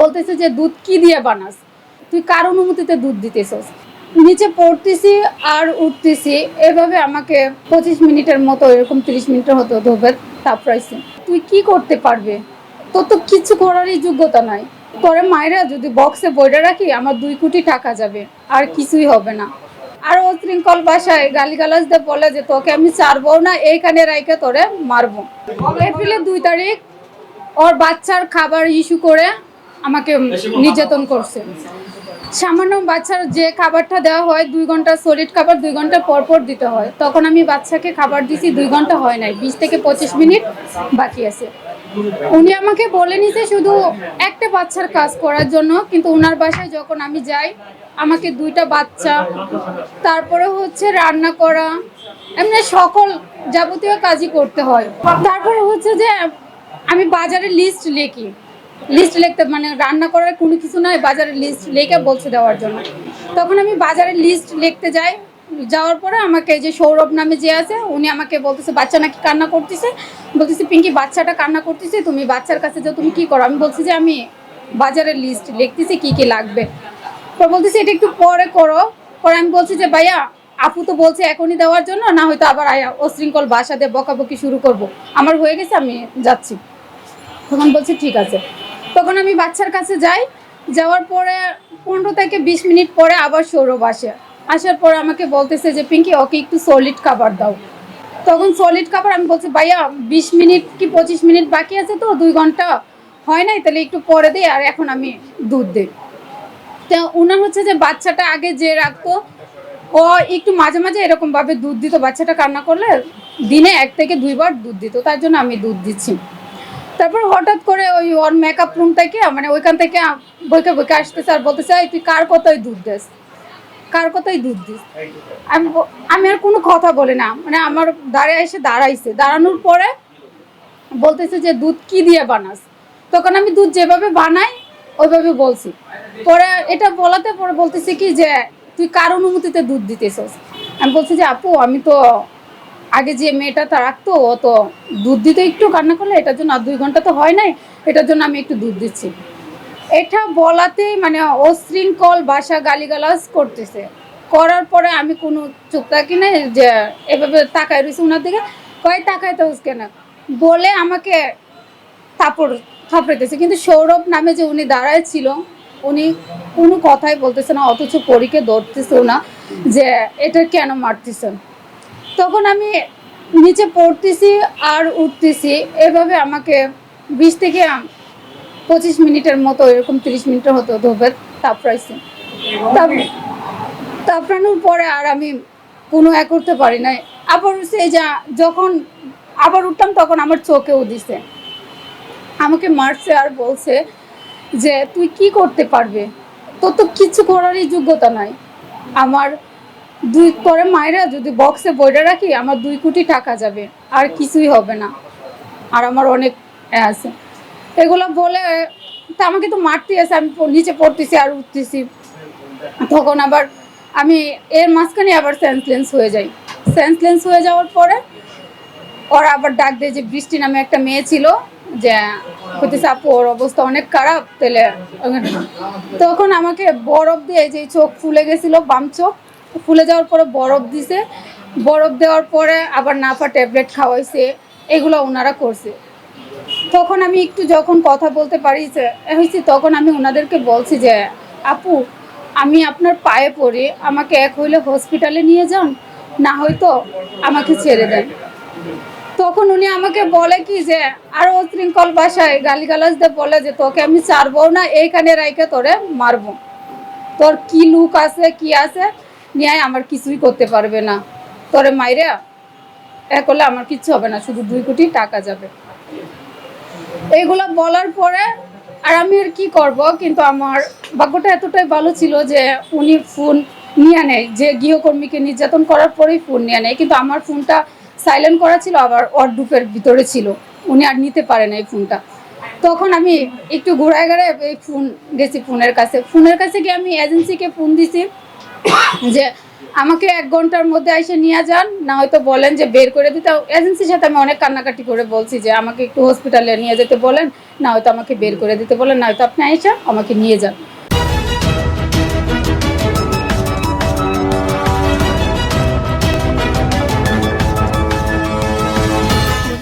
বলতেছে যে, দুধ কি দিয়ে বানাস? তুই কার অনুমতিতে দুধ দিতেছস? নিচে পড়তেছি আর উঠতেছি। এভাবে আমাকে পঁচিশ মিনিটের মতো, এরকম তিরিশ মিনিটের হতো ধোবে তাপড়াইছে তুই কি করতে পারবে? তোর তো কিছু করারই যোগ্যতা নাই। পরে মায়েরা যদি বক্সে বইটা রাখি, আমার দুই কোটি টাকা যাবে, আর কিছুই হবে না। আর ও শৃঙ্খল বাসায় গালিগালাজ দিয়ে বলে যে, তোকে আমি ছাড়বো না এইখানে রাইকে তোরে মারবো। এপ্রিলের দুই তারিখ, ওর বাচ্চার খাবার ইস্যু করে আমাকে নির্যাতন করছে। সামান্য বাচ্চার যে খাবারটা দেওয়া হয় দুই ঘণ্টা সলিড খাবার দুই ঘণ্টা পর পর দিতে হয়। তখন আমি বাচ্চাকে খাবার দিছি দুই ঘণ্টা হয় নাই। বিশ থেকে পঁচিশ মিনিট বাকি আছে। উনি আমাকে বলে নিছে শুধু একটা বাচ্চার কাজ করার জন্য কিন্তু ওনার বাসায় যখন আমি যাই আমাকে দুইটা বাচ্চা তারপরে হচ্ছে রান্না করা এমনি সকল যাবতীয় কাজই করতে হয়। তারপরে হচ্ছে যে আমি বাজারে লিস্ট লিখি। লিস্ট লিখতে মানে রান্না করার কোনো কিছু নয় বাজারের লিস্ট লিখে বলছে দেওয়ার জন্য। তখন আমি বাজারের লিস্ট লিখতে যাই, যাওয়ার পরে আমাকে যে সৌরভ নামে যে আছে, উনি আমাকে বলতেছে, বাচ্চা নাকি কান্না করতেছে? বলতেছে, পিঙ্কি, বাচ্চাটা কান্না করতেছে, তুমি বাচ্চার কাছে যাও, তুমি কি করো? আমি বলছি যে, আমি বাজারের লিস্ট লিখতেছি, কি কি লাগবে? তো বলতেছি, এটা একটু পরে করো। পরে আমি বলছি যে, ভাইয়া, আপু তো বলছে এখনই দেওয়ার জন্য, না হয়তো আবার অশৃঙ্খল বাসা দিয়ে বকাবকি শুরু করব। আমার হয়ে গেছে, আমি যাচ্ছি। তখন বলছি, ঠিক আছে। তখন আমি বাচ্চার কাছে যাই, যাওয়ার পরে পনেরো থেকে বিশ মিনিট পরে আবার সৌরভ আসে। আসার পরে আমাকে বলতেছে যে, পিঙ্কি, ওকে একটু সলিড খাবার দাও। তখন সলিড খাবার আমি বলছি, ভাইয়া, বিশ মিনিট কি পঁচিশ মিনিট বাকি আছে তো? দুই ঘণ্টা হয় নাই, তাহলে একটু পরে দিই আর এখন আমি দুধ দিই। তো ওনার হচ্ছে যে, বাচ্চাটা আগে যে রাখতো। ও একটু মাঝে মাঝে এরকমভাবে দুধ দিত, বাচ্চাটা কান্না করলে দিনে এক থেকে দুইবার দুধ দিত, তার জন্য আমি দুধ দিচ্ছি। তারপর হঠাৎ করে ওই ওর মেকআপ রুম থেকে মানে ওইখান থেকে বইকে বইকে আসতেছে আর বলতেছে, "এই, তুই কার কথাই দুধ দিস? কার কথাই দুধ দিস? আমি আমি আর কোনো কথা বলি না। মানে আমার দাঁড়ায় এসে দাঁড়াইছে। দাঁড়ানোর পরে বলতেছে যে, দুধ কি দিয়ে বানাস? তখন আমি দুধ যেভাবে বানাই, ওইভাবে বলছি। পরে এটা বলাতে পরে বলতেছি কি যে, তুই কার অনুমতিতে দুধ দিতেছস? আমি বলছি যে, আপু, আমি তো আগে যে মেয়েটা তা রাখতো, ও তো দুধ দিতে একটু কান্না করলে এটার জন্য আর দুই ঘণ্টা তো হয় নাই, এটার জন্য আমি একটু দুধ দিচ্ছি। এটা বলাতেই মানে অশৃঙ্খল বাসা গালিগালাজ করতেছে। করার পরে আমি কোনো চুপ থাকি না যে এভাবে তাকায় রয়েছে ওনার দিকে, কয় তাকায় তো কেন বলে আমাকে থাপড়, থাপড়াইতেছে। কিন্তু সৌরভ নামে যে উনি দাঁড়ায় ছিল, উনি কোনো কথাই বলতেছে না, অথচ পরীকে ধরতেছেও না যে এটা কেন মারতেছেন? তখন আমি নিচে পড়তেছি আর উঠতেছি। এভাবে আমাকে বিশ থেকে পঁচিশ মিনিটের মতো এরকম তিরিশ মিনিটের হতো ধোবে তাপড়াইছে তাপ- তাপড়ানোর পরে আর আমি কোনো এক করতে পারি নাই। আবার সে যা যখন আবার উঠতাম তখন আমার চোখেও দিছে। আমাকে মারছে আর বলছে যে তুই কি করতে পারবে? তোর তো কিছু করারই যোগ্যতা নাই। আমার দুই পরে মায়েরা যদি বক্সে বইটা রাখি, আমার দুই কোটি টাকা যাবে। আর কিছুই হবে না। আর আমার অনেক আছে। এগুলো বলে, তা আমাকে তো মারতে আছে। আমি নিচে পড়তেছি আর উঠতেছি। তখন আবার আমি এর মাঝখানে আবার সেন্সলেন্স হয়ে যাই। সেন্সলেন্স হয়ে যাওয়ার পরে ওরা আবার ডাক দেয় যে, বৃষ্টি নামে একটা মেয়ে ছিল যে হতেছে আপু, ওর অবস্থা অনেক খারাপ। তাহলে তখন আমাকে বরফ দিয়ে যে চোখ ফুলে গেছিল, বাম চোখ ফুলে যাওয়ার পরে বরফ দিছে। বরফ দেওয়ার পরে আবার নাফা ট্যাবলেট খাওয়াইছে। এগুলো ওনারা করছে। তখন আমি একটু যখন কথা বলতে পারি হয়েছি তখন আমি ওনাদেরকে বলছি যে, আপু, আমি আপনার পায়ে পড়ে। আমাকে এক হইলে হসপিটালে নিয়ে যান। না হয়তো আমাকে ছেড়ে দেন। তখন উনি আমাকে বলে কি যে, আরও শৃঙ্খল বাসায় গালিগালাজ দিয়ে বলে যে, তোকে আমি ছাড়বো না। এইখানে রাইকে তোরে মারবো। তোর কি লুক আছে, কি আছে? নিয়ে আমার কিছুই করতে পারবে না। তোরে মাইরে এ করলে আমার কিচ্ছু হবে না, শুধু দুই কোটি টাকা যাবে। এইগুলো বলার পরে আর আমি আর কি করব, কিন্তু আমার ভাগ্যটা এতটাই ভালো ছিল যে উনি ফোন নিয়ে নেয়, যে গৃহকর্মীকে নির্যাতন করার পরেই ফোন নিয়ে নেয়। কিন্তু আমার ফোনটা সাইলেন্ট করা ছিল, আবার অর্ডুপের ভিতরে ছিল। উনি আর নিতে পারে না এই ফোনটা। তখন আমি একটু ঘোরায় ঘোরায় এই ফোন গেছি ফোনের কাছে। ফোনের কাছে গিয়ে আমি এজেন্সিকে ফোন দিছি। যে আমাকে এক ঘণ্টার মধ্যে এসে নিয়ে যান, না হয়তো বলেন যে বের করে দিতে। এজেন্সির সাথে আমি অনেক কান্নাকাটি করে বলছি যে আমাকে একটু হসপিটালে নিয়ে যেতে বলেন, না হয়তো আমাকে বের করে দিতে বলেন, না হয়তো আপনি এসে আমাকে নিয়ে যান।